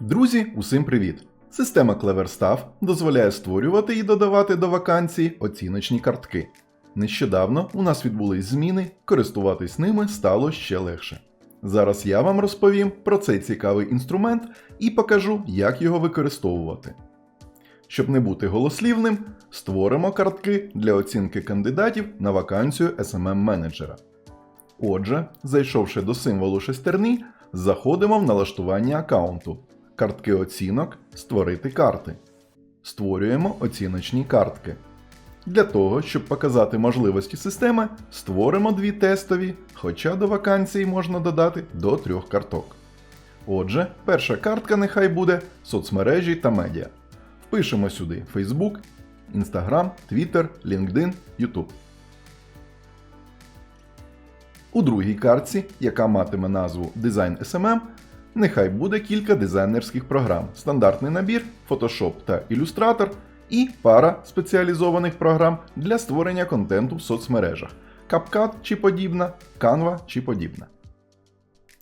Друзі, усім привіт! Система CleverStaff дозволяє створювати і додавати до вакансій оціночні картки. Нещодавно у нас відбулись зміни, користуватись ними стало ще легше. Зараз я вам розповім про цей цікавий інструмент і покажу, як його використовувати. Щоб не бути голослівним, створимо картки для оцінки кандидатів на вакансію smm менеджера Отже, зайшовши до символу шестерні, заходимо в налаштування аккаунту. Картки оцінок Створити карти. Створюємо оціночні картки. Для того, щоб показати можливості системи, створимо дві тестові, хоча до вакансії можна додати до трьох карток. Отже, перша картка нехай буде соцмережі та медіа. Впишемо сюди Facebook, Instagram, Twitter, LinkedIn, YouTube. У другій картці, яка матиме назву Design SMM, нехай буде кілька дизайнерських програм, стандартний набір, Photoshop та Illustrator і пара спеціалізованих програм для створення контенту в соцмережах CapCut чи подібна, Canva чи подібна.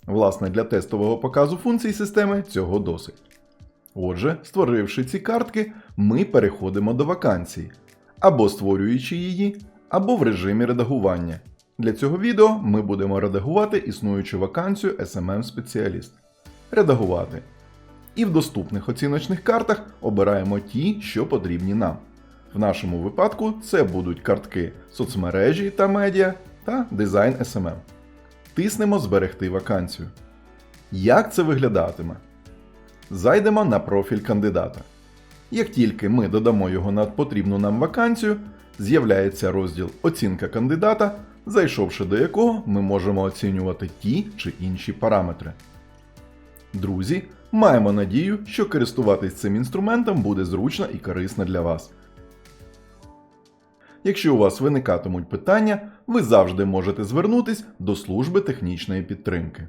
Власне, для тестового показу функцій системи цього досить. Отже, створивши ці картки, ми переходимо до вакансії, або створюючи її, або в режимі редагування. Для цього відео ми будемо редагувати існуючу вакансію SMM спеціаліст. Редагувати. І в доступних оціночних картах обираємо ті, що потрібні нам. В нашому випадку це будуть картки соцмережі та медіа та дизайн SMM. Тиснемо Зберегти вакансію. Як це виглядатиме? Зайдемо на профіль кандидата. Як тільки ми додамо його на потрібну нам вакансію, з'являється розділ Оцінка кандидата, зайшовши до якого ми можемо оцінювати ті чи інші параметри. Друзі, маємо надію, що користуватись цим інструментом буде зручно і корисно для вас. Якщо у вас виникатимуть питання, ви завжди можете звернутись до служби технічної підтримки.